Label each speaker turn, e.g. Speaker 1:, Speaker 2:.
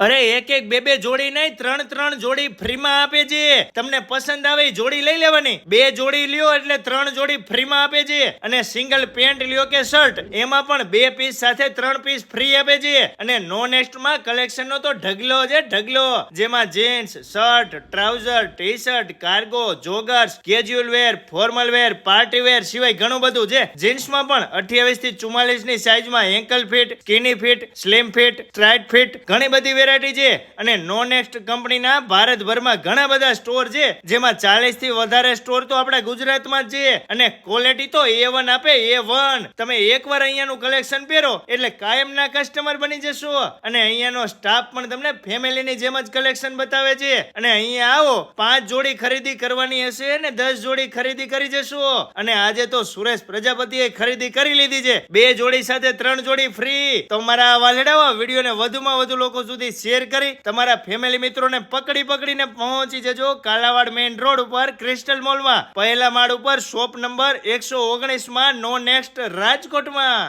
Speaker 1: અરે, એક એક બે બે જોડી નહીં, ત્રણ ત્રણ જોડી ફ્રીમાં આપે છે. તમને પસંદ આવે જોડી લઈ લેવાની. બે જોડી લ્યો એટલે ત્રણ જોડી ફ્રીમાં આપે છે. અને સિંગલ પેન્ટ લ્યો કે શર્ટ એમાં પણ બે પીસ સાથે ત્રણ પીસ ફ્રી આપે છે. અને નો નેક્સ્ટમાં કલેક્શન નો તો ઢગલો છે, ઢગલો. જેમાં jeans shirt trouser T shirt cargo joggers casual wear formal wear party wear સિવાય ઘણું બધું છે. જીન્સમાં પણ અઠ્યાવીસથી ચુમ્માલીસની સાઈઝમાં ankle fit skinny fit slim fit straight fit ઘણી બધી વેરાયટી છે અને નોનેક્સ્ટ કંપનીના ભારતભરમાં ઘણા બધા સ્ટોર છે. જેમાં ચાલીસથી વધારે સ્ટોર તો આપણા ગુજરાતમાં જ છે. અને ક્વોલિટી તો એ વન આપે એ વન તમે એકવાર અહીંયાનું કલેક્શન પહેરો, એટલે કાયમના કસ્ટમર બની જશો. અને અહીંયાનો સ્ટાફ પણ તમને ફેમિલીની જેમ જ કલેક્શન બતાવે છે. અને અહીંયા આવો, પાંચ જોડી ખરીદી કરવાની હશે અને દસ જોડી ખરીદી કરી જશો. અને આજે તો સુરેશ પ્રજાપતિએ ખરીદી કરી લીધી છે. બે જોડી સાથે ત્રણ જોડી ફ્રી તો મારા વાલડાવા વિડીયોને વધુમાં વધુ લોકો સુધી શેર કરી તમારા ફેમિલી મિત્રોને પકડી પકડીને પહોંચી જજો કાલાવાડ મેઇન રોડ ઉપર ક્રિસ્ટલ મોલમાં પહેલા માળ ઉપર શોપ નંબર એકસો ઓગણીસમાં નો નેક્સ્ટ રાજકોટમાં.